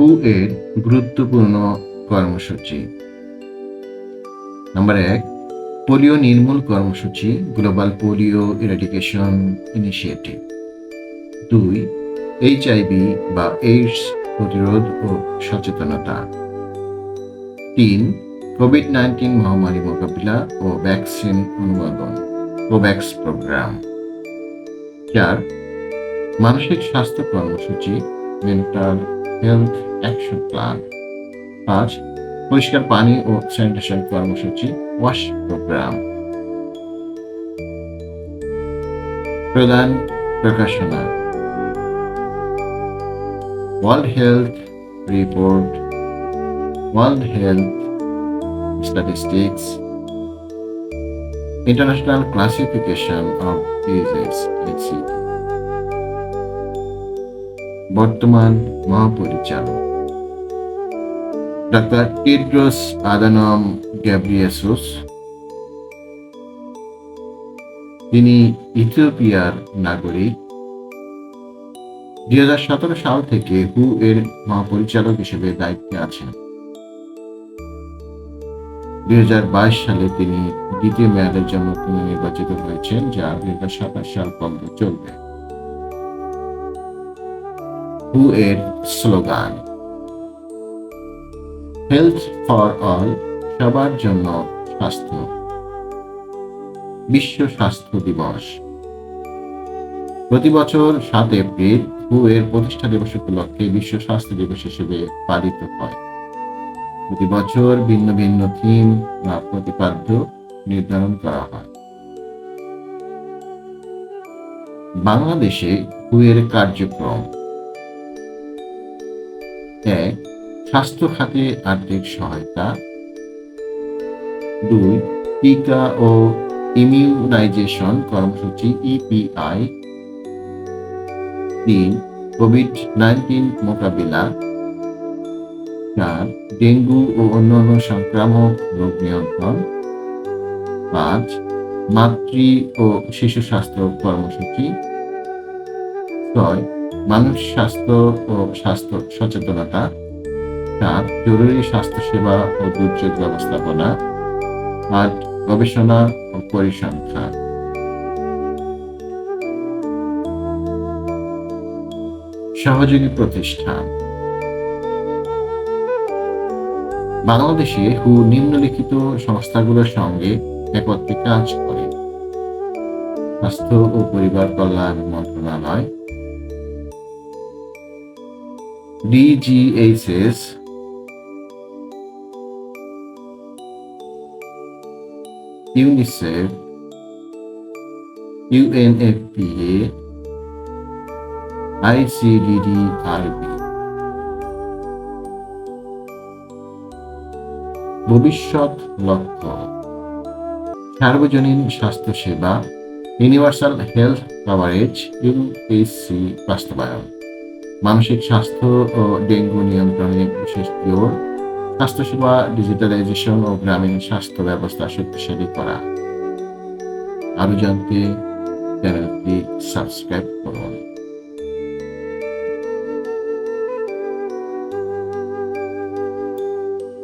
হু এর গুরুত্বপূর্ণ কর্মসূচি? নম্বর এক পোলিও নির্মূল কর্মসূচি গ্লোবাল পোলিও ইরাডিকেশন ইনিশিয়েটিভ দুই এইচআইভি বা এইডস প্রতিরোধ ও সচেতনতা. তিন কোভিড নাইন্টিন মহামারী মোকাবিলা ও ভ্যাকসিন অনুমোদন কোভ্যাক্স প্রোগ্রাম চার, মানসিক স্বাস্থ্য কর্মসূচি মেন্টাল হেলথ অ্যাকশন প্ল্যান। পাঁচ পরিষ্কার পানি ও স্যানিটেশন কর্মসূচি ওয়াশ প্রোগ্রাম। প্রধান প্রকাশনা। World health report, world health statistics, international classification of disease ICD বর্তমান মহাপরিচালক। ডাক্তার টেড্রোস আদানম গ্যাব্রিয়েসুস তিনি ইথিওপিয়ার নাগরিক। দুই হাজার সতেরো সাল থেকে হু এর মহাপরিচালক হিসেবে দায়িত্বে আছেন। দুই হাজার বাইশ সালে তিনি দ্বিতীয় মেয়াদের জন্য পুনর্নির্বাচিত হয়েছেন, যা দুই হাজার সাতাশ সাল পর্যন্ত চলবে। হু এর স্লোগান হেলথ ফর অল সবার জন্য স্বাস্থ্য। বিশ্ব স্বাস্থ্য দিবস। প্রতি বছর সাত এপ্রিল হু এর প্রতিষ্ঠা দিবস উপলক্ষে বিশ্ব স্বাস্থ্য দিবস হিসেবে পালিত হয়। প্রতি বছর ভিন্ন ভিন্ন থিম বা প্রতিপাদ্য নির্ধারণ করা হয়। বাংলাদেশে হু এর কার্যক্রম এক স্বাস্থ্য খাতে আর্থিক সহায়তা। দুই, টিকা ও ইমিউনাইজেশন কর্মসূচি, ইপিআই। তিন, কোভিড নাইন্টিন মোকাবিলা। চার, ডেঙ্গু ও অন্যান্য সংক্রামক রোগ নিয়ন্ত্রণ। পাঁচ, মাতৃ ও শিশু স্বাস্থ্য কর্মসূচি। ছয় মানুষ স্বাস্থ্য ও স্বাস্থ্য সচেতনতা সাত জরুরি স্বাস্থ্যসেবা ও দুর্যোগ ব্যবস্থাপনা আট গবেষণা ও পরিসংখ্যান। সহযোগী প্রতিষ্ঠান। বাংলাদেশে হু নিম্নলিখিত সংস্থাগুলোর সঙ্গে একত্রে কাজ করে। স্বাস্থ্য ও পরিবার কল্যাণ মন্ত্রণালয় ডিজিএইচএস ইউনিসেফ ইউএনএফপিএ আইসিডিডিআরবি ভবিষ্যৎ লক্ষ্য সার্বজনীন স্বাস্থ্যসেবা ইউনিভার্সাল হেলথ কভারেজ ইউএসসি বাস্তবায়ন। মানসিক স্বাস্থ্য ও ডেঙ্গু নিয়ন্ত্রণে বিশেষ জোর। স্বাস্থ্যসেবা, ডিজিটালাইজেশন ও গ্রামীণ স্বাস্থ্য ব্যবস্থা শক্তিশালী করা। আরও জানতে চ্যানেলটি সাবস্ক্রাইব করুন।